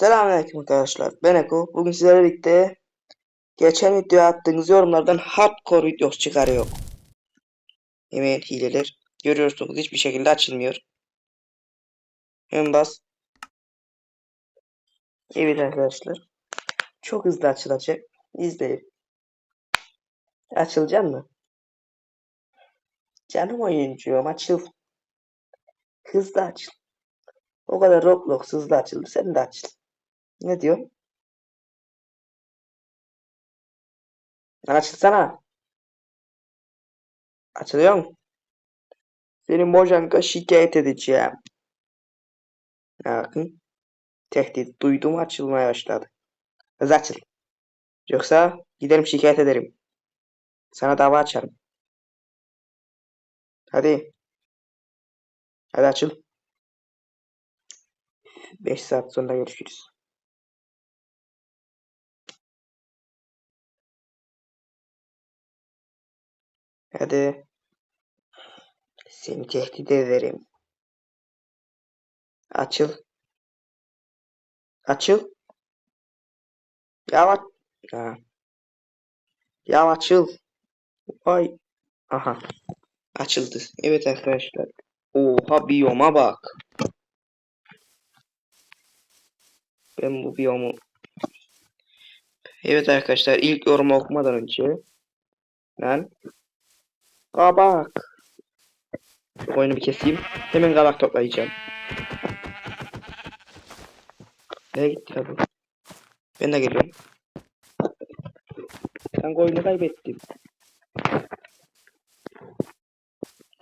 Selamünaleyküm arkadaşlar. Ben Eko. Bugün sizlerle birlikte geçen videoya attığınız yorumlardan hardcore videosu çıkarıyor. Hemen hileler. Görüyorsunuz hiçbir şekilde açılmıyor. Hemen bas. Evet arkadaşlar. Çok hızlı açılacak. İzleyin. Açılacak mı? Canım oyuncum açıl. Hızlı açıl. O kadar Roblox hızlı açıldı. Sen de açıl. Ne? Lan Açılsana. Açılıyor mu? Seni Mojang'a şikayet edeceğim. Bakın. Tehdit duydum açılmaya başladı. Hız açıl. Yoksa giderim şikayet ederim. Sana dava açarım. Hadi. Hadi açıl. 5 saat sonra görüşürüz. Hadi. Seni tehdit ederim. Açıl. Açıl. Ya aç. Ha. Ya açıl. Ay. Aha. Açıldı. Evet arkadaşlar. Oha biyoma bak. Ben bu biyomu Evet arkadaşlar ilk yorumu okumadan önce ben kabak oyunu bir keseyim. Hemen kabak toplayacağım. Nereye gitti ya bu? Ben de geliyorum. Ben oyunu kaybettim.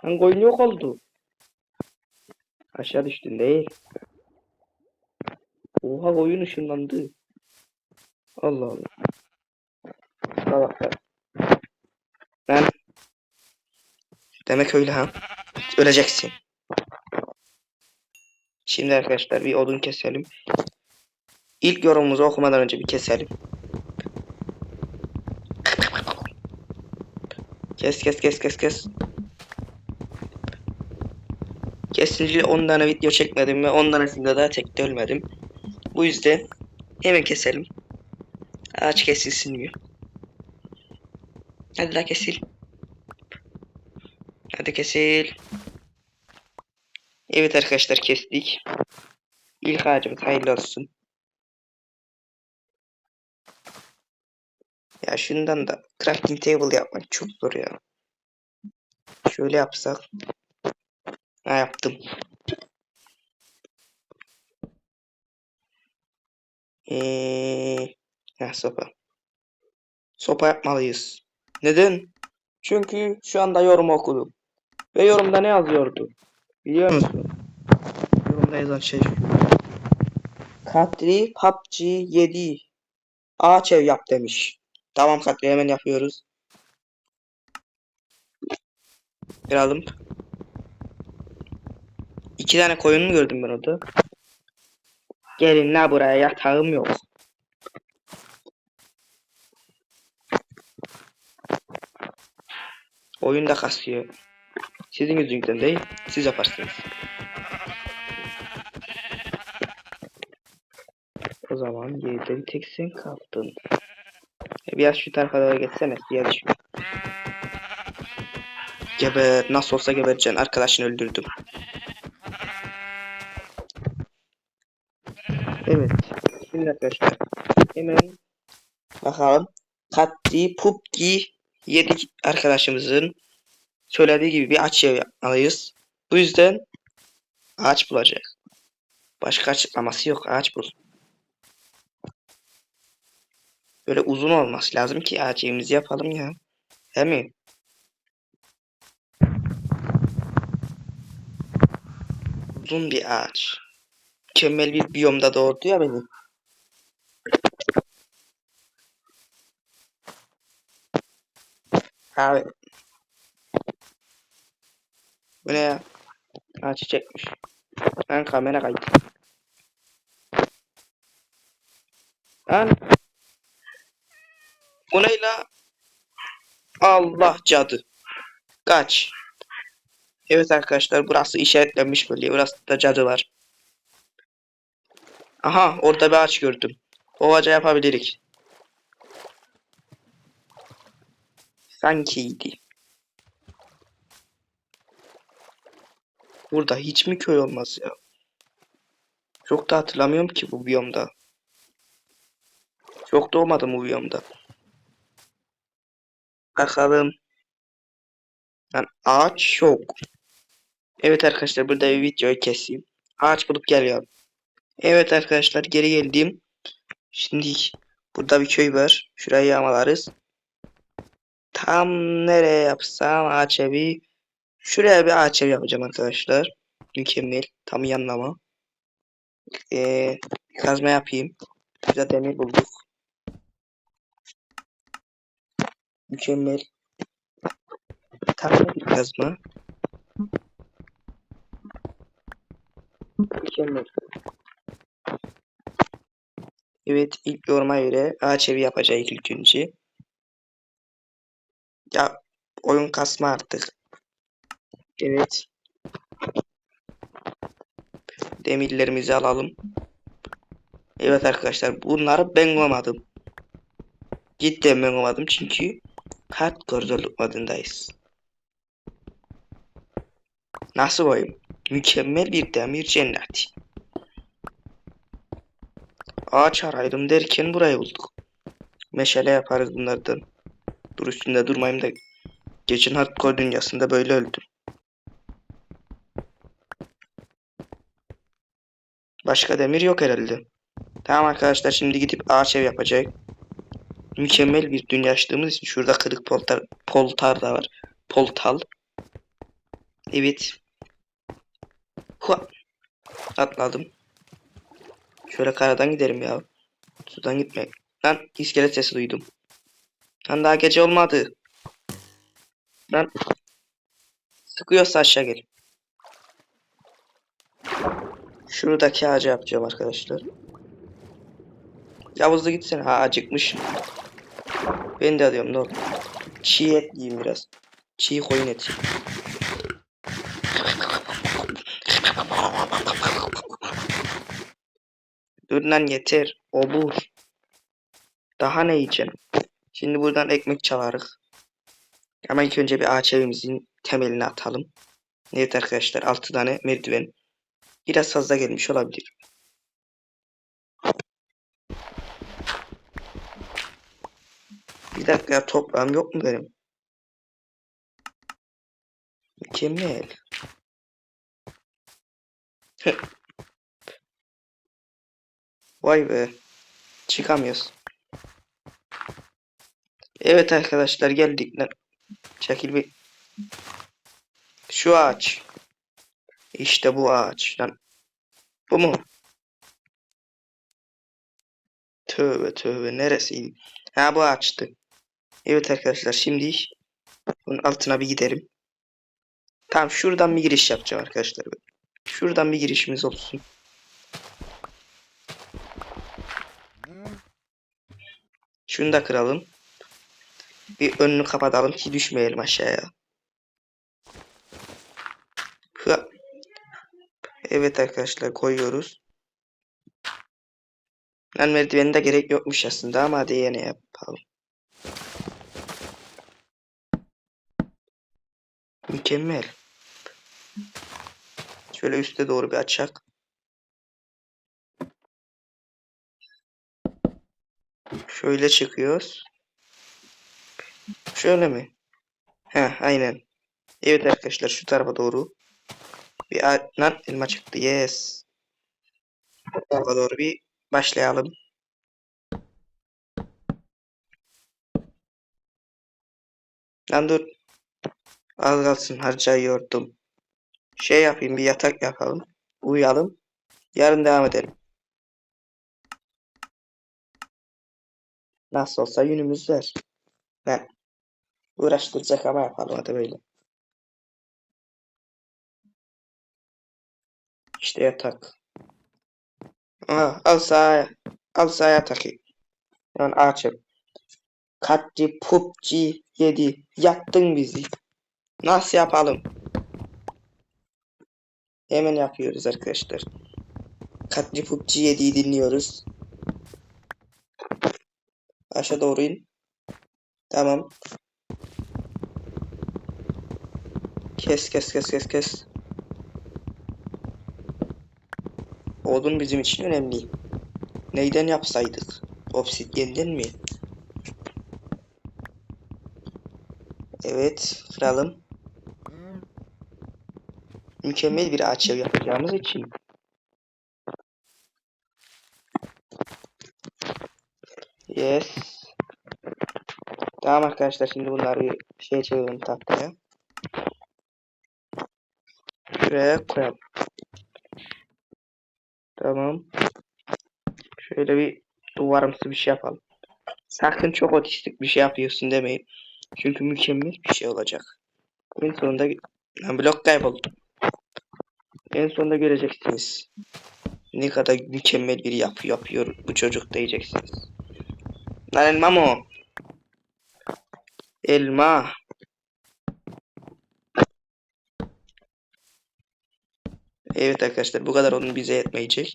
Ben oyun yok oldu. Aşağı düştün değil. Oha oyun ışınlandı. Allah Allah. Kabak bak. Ben Demek öyle ha. Öleceksin. Şimdi arkadaşlar bir odun keselim. İlk yorumumuzu okumadan önce bir keselim. Kes kes kes kes kes. Kesinlikle 10 tane video çekmedim ve 10 tanesinde daha tek ölmedim. Bu yüzden hemen keselim. Ağaç kesilsin diyor. Hadi la kesil. Hadi kesil. Evet arkadaşlar kestik. İlk ağacımız hayırlı olsun. Ya şundan da crafting table yapmak çok zor ya. Şöyle yapsak. Ha yaptım. Eee, ha sopa. Sopa yapmalıyız. Neden? Çünkü şu anda yorum okudum. Ve yorumda ne yazıyordu? Biliyor musun? Yorumda yazan şey şu. Katri PUBG 7 ağaç ev yap demiş. Tamam Katri hemen yapıyoruz. Kralım. İki tane koyun mu gördüm ben orada? Gelin la buraya yatağım yok. Oyun da kasıyor. Sizin yüzünüzden değil, siz yaparsınız. O zaman geride bir tek sen kaldın. E, Biraz şu tarafa doğru geçsene, suya düşme. Geber, nasıl olsa gebereceksin. Arkadaşını öldürdüm. Evet. Şimdi arkadaşlar. Hemen bakalım. Katli Pupki yedik arkadaşımızın söylediği gibi bir ev yapmalıyız. Bu yüzden ağaç bulacak. Başka açıklaması yok. Ağaç bul. Böyle uzun olması lazım ki ağaç evimizi yapalım ya. Değil mi? Uzun bir ağaç. Mükemmel bir biyomda doğurdu ya beni. Abi. Bu ne ya? Ha çiçekmiş. Lan kamera kaydı. Lan. Bu ne la? Allah cadı. Kaç. Evet arkadaşlar burası işaretlenmiş böyle. Burası da cadı var. Aha orada bir ağaç gördüm. O ağaca yapabilirik. Sankiydi. Burada hiç mi köy olmaz ya? Çok da hatırlamıyorum ki bu biyomda. Çok doğmadım bu biyomda. Bakalım. Yani ağaç yok. Evet arkadaşlar burada bir videoyu keseyim. Ağaç bulup geliyorum. Evet arkadaşlar geri geldim. Şimdi burada bir köy var. Şurayı yağmalarız. Tam nereye yapsam ağaç evi. Şuraya bir ağaç evi yapacağım arkadaşlar. Mükemmel. Tam yanlama. Ee, kazma yapayım. Güzel demir bulduk. Mükemmel. Tam bir kazma. Mükemmel. Evet ilk yoruma göre ağaç evi yapacağız ilk önce. Ya oyun kasma artık. Evet. Demirlerimizi alalım. Evet arkadaşlar bunları ben koymadım. Cidden ben koymadım çünkü hardcore zorluk modundayız. Nasıl koyayım? Mükemmel bir demir cenneti. Ağaç araydım derken burayı bulduk. Meşale yaparız bunlardan. Dur üstünde durmayayım da. Geçen hardcore dünyasında böyle öldüm. Başka demir yok herhalde. Tamam arkadaşlar şimdi gidip ağaç ev yapacak. Mükemmel bir dünya açtığımız için şurada kırık poltar, poltar da var. Poltal. Evet. Hua. Atladım. Şöyle karadan giderim ya. Sudan gitmek. Lan iskelet sesi duydum. Lan daha gece olmadı. Lan. Sıkıyorsa aşağı gel. Şuradaki ağacı yapacağım arkadaşlar. Yavuzlu gitsene. Ha acıkmış. Ben de alıyorum ne oldu? Çiğ et yiyeyim biraz. Çiğ koyun eti. Dur lan yeter. Obur. Daha ne yiyeceğim? Şimdi buradan ekmek çalarız. Ama ilk önce bir ağaç evimizin temelini atalım. Evet arkadaşlar 6 tane merdiven. Biraz fazla gelmiş olabilir. Bir dakika ya toprağım yok mu benim? Mükemmel. Vay be. Çıkamıyoruz. Evet arkadaşlar geldik. Çekil bir. Şu ağaç. İşte bu ağaç lan. Bu mu? Tövbe tövbe neresiydi? Ha bu ağaçtı. Evet arkadaşlar şimdi bunun altına bir gidelim. Tamam şuradan bir giriş yapacağım arkadaşlar. Şuradan bir girişimiz olsun. Şunu da kıralım. Bir önünü kapatalım ki düşmeyelim aşağıya. Evet arkadaşlar koyuyoruz. Lan merdiveni de gerek yokmuş aslında ama hadi yine yapalım. Mükemmel. Şöyle üste doğru bir açak. Şöyle çıkıyoruz. Şöyle mi? Heh aynen. Evet arkadaşlar şu tarafa doğru. Bir lan elma çıktı. Yes. Tarafa doğru bir başlayalım. Lan dur. Az kalsın harcayıyordum. Şey yapayım bir yatak yapalım. Uyuyalım. Yarın devam edelim. Nasıl olsa yünümüz var. Ben uğraştıracak ama yapalım hadi böyle. İşte yatak. Aa, al sahaya. Al sahaya takayım. Yani açıp. Katli PUBG 7 yaktın bizi. Nasıl yapalım? Hemen yapıyoruz arkadaşlar. Katli PUBG 7'yi dinliyoruz. Aşağı doğru in. Tamam. Kes kes kes kes kes. Odun bizim için önemli. Neyden yapsaydık? Obsidyenden mi? Evet, kıralım. Mükemmel bir ev yapacağımız için. Yes. Tamam arkadaşlar şimdi bunları şey çevirelim tahtaya. Şuraya koyalım. Tamam. Şöyle bir duvarımsı bir şey yapalım. Sakın çok otistik bir şey yapıyorsun demeyin. Çünkü mükemmel bir şey olacak. En sonunda Lan blok kayboldu. En sonunda göreceksiniz. Ne kadar mükemmel bir yapı yapıyor bu çocuk diyeceksiniz. Lan elma mı? Elma. Evet arkadaşlar bu kadar onun bize yetmeyecek.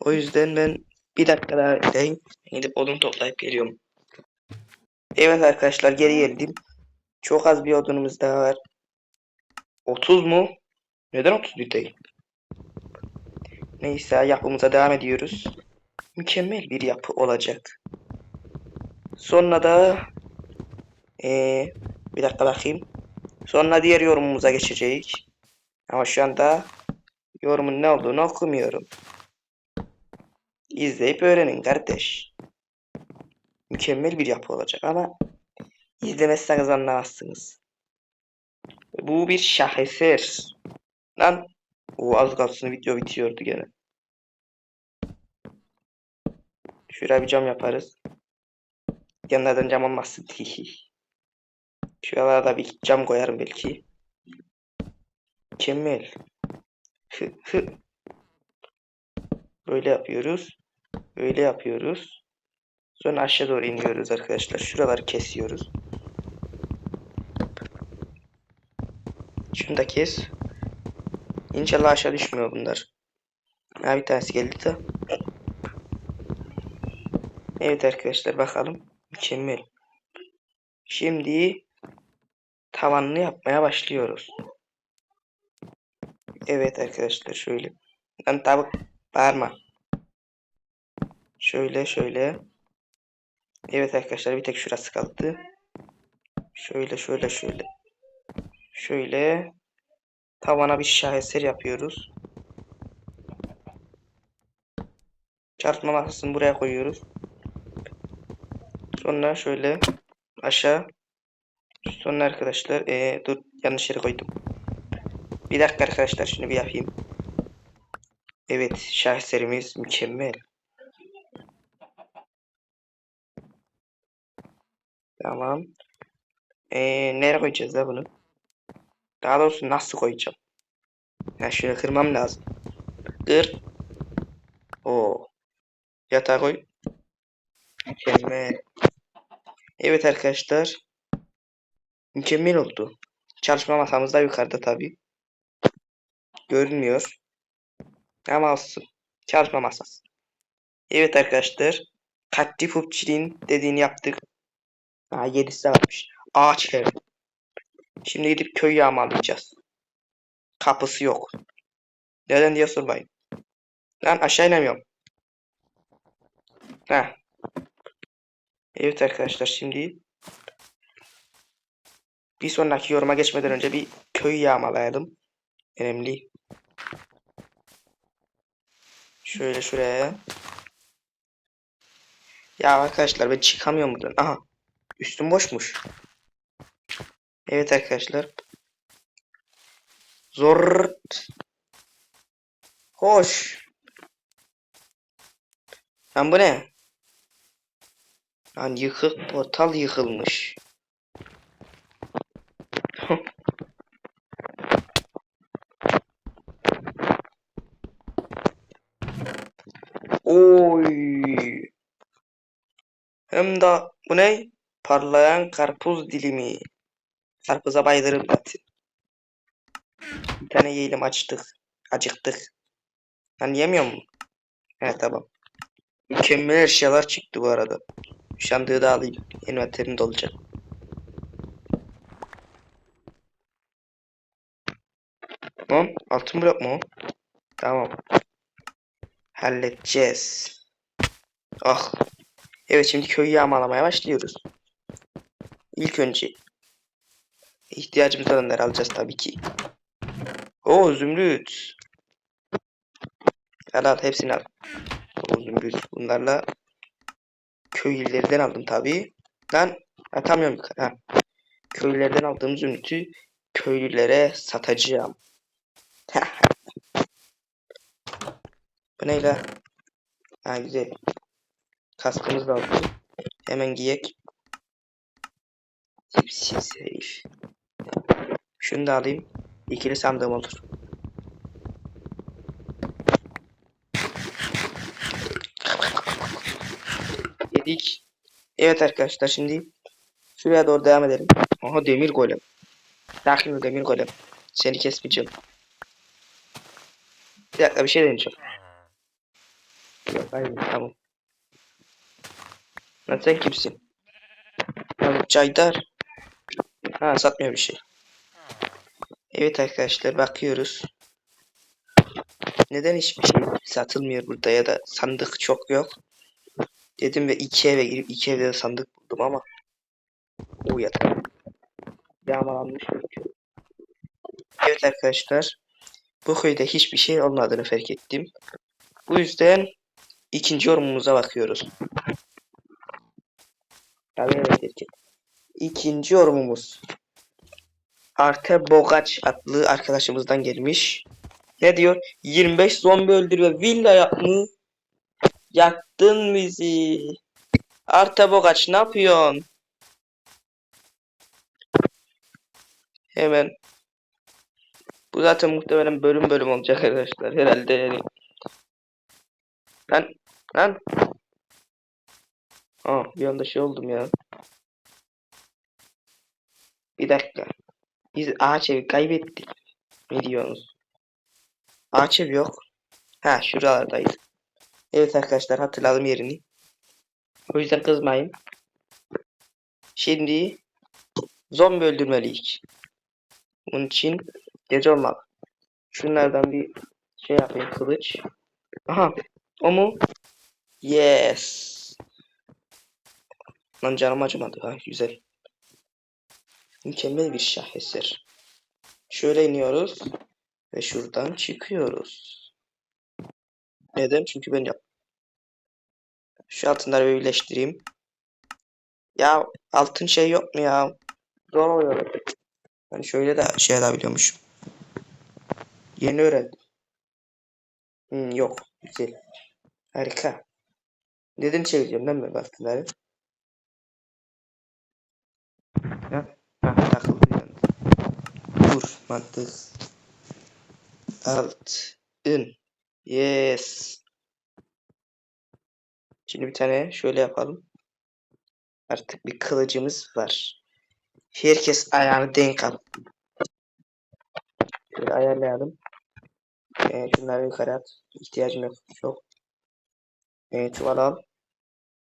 O yüzden ben bir dakika daha gideyim. Gidip odun toplayıp geliyorum. Evet arkadaşlar geri geldim. Çok az bir odunumuz daha var. 30 mu? Neden 31 değil? Neyse yapımıza devam ediyoruz. Mükemmel bir yapı olacak. Sonra da ee, bir dakika bakayım. Sonra diğer yorumumuza geçecek. Ama şu anda yorumun ne olduğunu okumuyorum. İzleyip öğrenin kardeş. Mükemmel bir yapı olacak ama izlemezseniz anlamazsınız. Bu bir şaheser. Lan o az kalsın video bitiyordu gene. Şuraya bir cam yaparız. Yanlardan cam olmazsın. Şuralara bir cam koyarım belki. Mükemmel. Böyle yapıyoruz. Böyle yapıyoruz. Sonra aşağı doğru iniyoruz arkadaşlar. Şuraları kesiyoruz. Şunu da kes. İnşallah aşağı düşmüyor bunlar. Ha bir tanesi geldi de. Evet arkadaşlar bakalım. Mükemmel. Şimdi tavanını yapmaya başlıyoruz. Evet arkadaşlar şöyle. Lan tavuk bağırma. Şöyle şöyle. Evet arkadaşlar bir tek şurası kaldı. Şöyle şöyle şöyle. Şöyle. Tavana bir şaheser yapıyoruz. Çarpma masasını buraya koyuyoruz. Sonra şöyle aşağı. Sonra arkadaşlar ee, dur yanlış yere koydum. Bir dakika arkadaşlar şunu bir yapayım. Evet şaheserimiz mükemmel. Tamam. Ee, nereye koyacağız da bunu? Daha doğrusu nasıl koyacağım? Ya şunu kırmam lazım. Kır. O. Yatağa koy. Mükemmel. Evet arkadaşlar. Mükemmel oldu. Çalışma masamız da yukarıda tabi. Görünmüyor. Ama olsun. Çalışma masası. Evet arkadaşlar. Katli Pupçiliğin dediğini yaptık. Ha 7'si varmış. Ağaç ev. Şimdi gidip köy yağmalayacağız. Kapısı yok. Neden diye sormayın. Lan aşağı inemiyorum. Ha. Evet arkadaşlar şimdi bir sonraki yoruma geçmeden önce bir köy yağmalayalım. Önemli. Şöyle şuraya. Ya arkadaşlar ben çıkamıyorum buradan. Aha. Üstüm boşmuş. Evet arkadaşlar. Zor. Hoş. Lan bu ne? Lan yıkık portal yıkılmış. Oy. Hem de bu ne? Parlayan karpuz dilimi. Karpuza bayılırım zaten. Bir tane yiyelim açtık. Acıktık. Lan yemiyor mu? He tamam. Mükemmel eşyalar çıktı bu arada. Sandığı da alayım. Envanterim dolacak. Tamam. Altın mu? o? Tamam. Halledeceğiz. Ah. Evet şimdi köyü yağmalamaya başlıyoruz. İlk önce ihtiyacımız olanları alacağız tabii ki. Oo zümrüt. Al al hepsini al. Oo zümrüt. Bunlarla köylülerden aldım tabii. Lan atamıyorum yukarı. Ha. Köylülerden aldığım zümrütü köylülere satacağım. Bu ne la? Ha güzel. Kaskımız da aldık. Hemen giyek. Tipsi safe. Şunu da alayım. İkili sandığım olur. Yedik. Evet arkadaşlar şimdi şuraya doğru devam edelim. Aha demir golem. Sakin ol demir golem. Seni kesmeyeceğim. Bir dakika bir şey deneyeceğim. Yok hayır tamam. Lan sen kimsin? Ya Caydar. Ha satmıyor bir şey. Evet arkadaşlar bakıyoruz. Neden hiçbir şey satılmıyor burada ya da sandık çok yok. Dedim ve iki eve girip iki evde de sandık buldum ama. O yatak. Yağmalanmış. Evet arkadaşlar. Bu köyde hiçbir şey olmadığını fark ettim. Bu yüzden ikinci yorumumuza bakıyoruz. İkinci yorumumuz. Arte Bogaç adlı arkadaşımızdan gelmiş. Ne diyor? 25 zombi öldürüyor. Villa yapma. Yaktın bizi. Arte Bogaç ne yapıyorsun? Hemen. Bu zaten muhtemelen bölüm bölüm olacak arkadaşlar. Herhalde yani. Lan. Lan. Aa bir anda şey oldum ya. Bir dakika. Biz ağaç evi kaybettik. Ne diyorsunuz? Ağaç evi yok. Ha şuralardayız. Evet arkadaşlar hatırladım yerini. O yüzden kızmayın. Şimdi zombi öldürmeliyiz. Bunun için gece olmak. Şunlardan bir şey yapayım kılıç. Aha o mu? Yes. Lan canım acımadı. Ha güzel. Mükemmel bir şaheser. Şöyle iniyoruz. Ve şuradan çıkıyoruz. Neden? Çünkü ben yap. Şu altınları bir birleştireyim. Ya altın şey yok mu ya? Zor oluyor. Ben şöyle de şey edebiliyormuşum. Yeni öğrendim. Hmm, yok. Güzel. Harika. Neden çevireceğim ben mi altınları? Ha, ha takıldı yani. Dur mantık. Altın. Yes. Şimdi bir tane şöyle yapalım. Artık bir kılıcımız var. Herkes ayağını denk al. Şöyle ayarlayalım. Ee, şunları yukarı at. İhtiyacım yok. Çok. Ee, çuval al.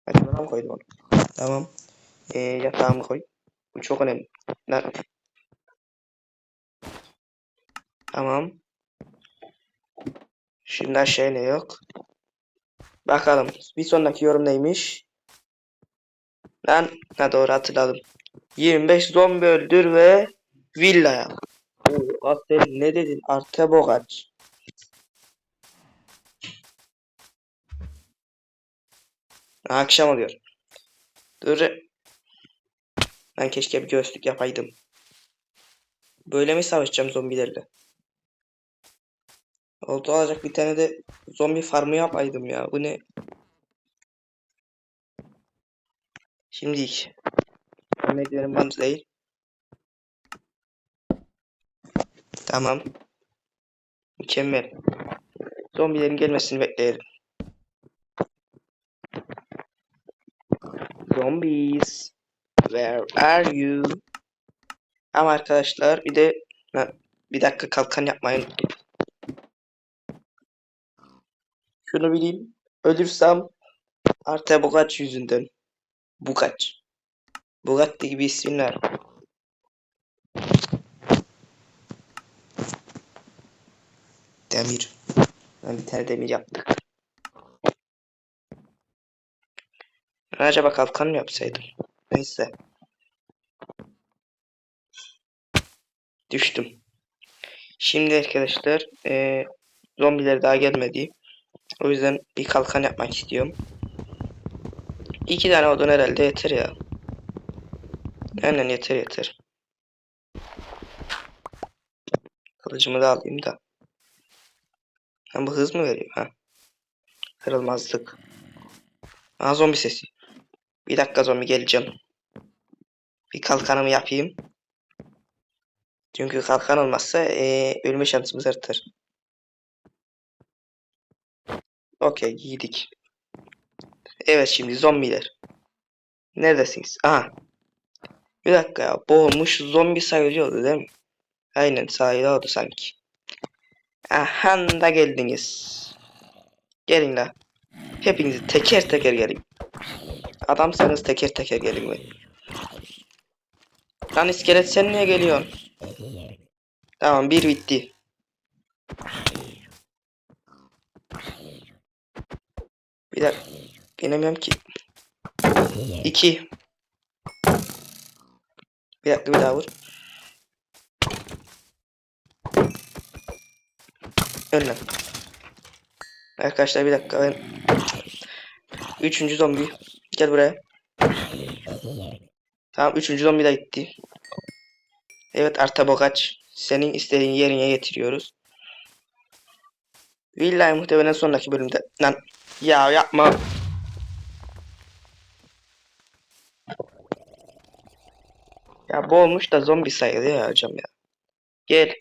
Ha, çuvala mı koydum onu? Tamam. Ee, yatağımı koy. Bu çok önemli. Lan. Tamam. Şimdi aşağıya ne yok? Bakalım. Bir sonraki yorum neymiş? Lan. Ha doğru hatırladım. 25 zombi öldür ve villa yap. Oo, ne dedin? Arte Akşam oluyor. Dur. Ben keşke bir göğüslük yapaydım. Böyle mi savaşacağım zombilerle? Oldu olacak bir tane de zombi farmı yapaydım ya. Bu ne? Şimdi Örneklerim bana değil. Tamam. Mükemmel. Zombilerin gelmesini bekleyelim. Zombies. Where are you? Ama arkadaşlar bir de bir dakika kalkan yapmayı unuttum. Şunu bileyim. Ölürsem Arte Bogaç yüzünden. Bugaç. Bugatti gibi isimler. Demir. Ben bir tane demir yaptık. Acaba kalkan mı yapsaydım? Neyse. Düştüm. Şimdi arkadaşlar eee zombiler daha gelmedi. O yüzden bir kalkan yapmak istiyorum. İki tane odun herhalde yeter ya. Aynen yeter yeter. Kılıcımı da alayım da. Ha bu hız mı veriyor? Ha. Kırılmazlık. Aa zombi sesi. Bir dakika zombi geleceğim. Bir kalkanımı yapayım. Çünkü kalkan olmazsa eee ölme şansımız artar. Okey giydik. Evet şimdi zombiler. Neredesiniz? Aha. Bir dakika ya. Boğulmuş zombi sayılıyordu değil mi? Aynen sayılıyordu sanki. Aha da geldiniz. Gelin la. Hepinizi teker teker gelin. Adamsanız teker teker gelin be. Lan iskelet sen niye geliyorsun? Tamam bir bitti. Bir dakika. Bilemiyorum ki. İki. Bir dakika bir daha vur. Lan. Arkadaşlar bir dakika ben. Üçüncü zombi. Gel buraya. Tamam üçüncü zombi de gitti. Evet Arta Bogaç. Senin istediğin yerine getiriyoruz. Villahi muhtemelen sonraki bölümde. Lan ya yapma. Ya boğulmuş da zombi sayılıyor ya hocam ya. Gel.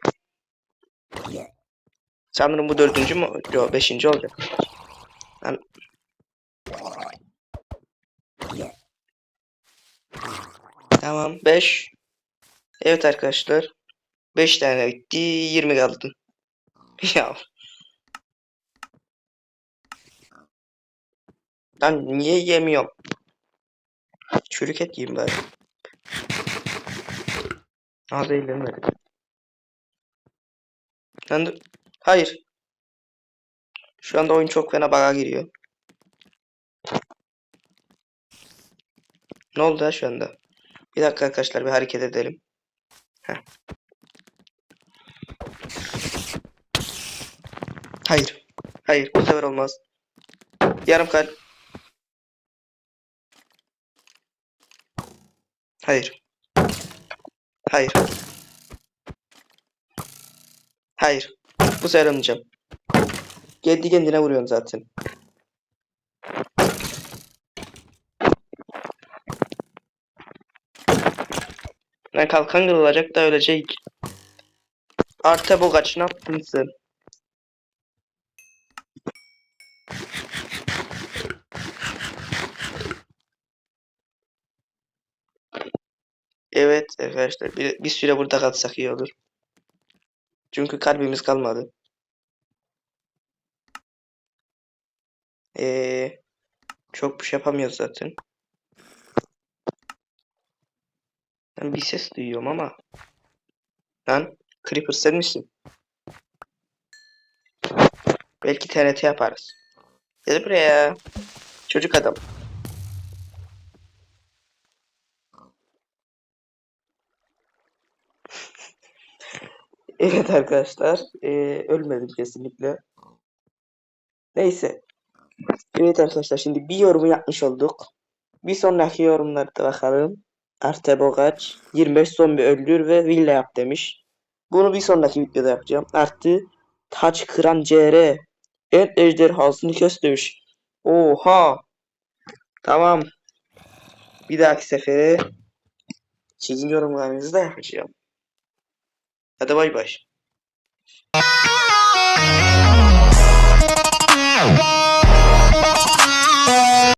Sanırım bu dördüncü mü? Yok beşinci olacak. Lan. Tamam beş. Evet arkadaşlar. Beş tane bitti. Yirmi kaldı. ya. Lan niye yemiyorum? Çürük et yiyeyim bari. Aa zehirlenmedi. Lan dur. Hayır. Şu anda oyun çok fena bug'a giriyor. Ne oldu ya şu anda? Bir dakika arkadaşlar bir hareket edelim. Heh. Hayır. Hayır bu sefer olmaz. Yarım kalp. Hayır. Hayır. Hayır. Bu sefer olmayacağım. Kendi kendine vuruyorsun zaten. Ben kalkan kırılacak da ölecek. Arte Bogaç ne yaptın sen? Evet arkadaşlar bir, bir süre burada kalsak iyi olur. Çünkü kalbimiz kalmadı. Ee, çok bir şey yapamıyoruz zaten. Ben bir ses duyuyorum ama. Lan Creeper sen? Belki TNT yaparız. Gel buraya. Çocuk adam. Evet arkadaşlar. ee, ölmedim kesinlikle. Neyse. Evet arkadaşlar şimdi bir yorumu yapmış olduk. Bir sonraki yorumlarda bakalım. Arte Bogaç 25 zombi öldür ve villa yap demiş. Bunu bir sonraki videoda yapacağım. Artı taç kıran CR en ejderhasını kes demiş. Oha. Tamam. Bir dahaki sefere sizin yorumlarınızı da yapacağım. Hadi bay bay.